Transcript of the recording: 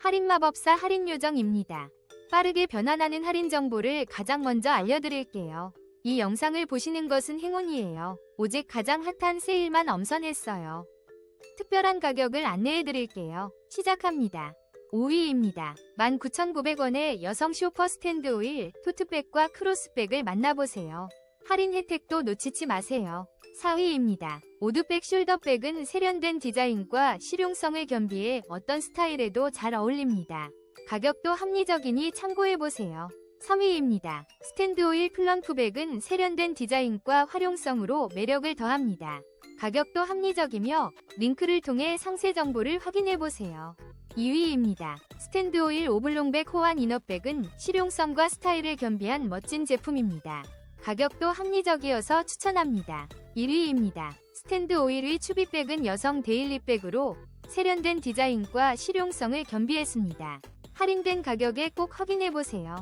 할인마법사 할인요정입니다. 빠르게 변환하는 할인 정보를 가장 먼저 알려드릴게요. 이 영상을 보시는 것은 행운이에요. 오직 가장 핫한 세일만 엄선했어요. 특별한 가격을 안내해드릴게요. 시작합니다. 5위입니다. 19,900원의 여성 쇼퍼 스탠드 오일, 토트백과 크로스백을 만나보세요. 할인 혜택도 놓치지 마세요. 4위입니다. 오드백 숄더백은 세련된 디자인과 실용성을 겸비해 어떤 스타일에도 잘 어울립니다. 가격도 합리적이니 참고해보세요. 3위입니다. 스탠드 오일 플럼프백은 세련된 디자인과 활용성으로 매력을 더합니다. 가격도 합리적이며 링크를 통해 상세 정보를 확인해보세요. 2위입니다. 스탠드 오일 오블롱백 호환 이너백은 실용성과 스타일을 겸비한 멋진 제품입니다. 가격도 합리적이어서 추천합니다. 1위입니다. 스탠드 오일의 추비백은 여성 데일리백으로 세련된 디자인과 실용성을 겸비했습니다. 할인된 가격에 꼭 확인해보세요.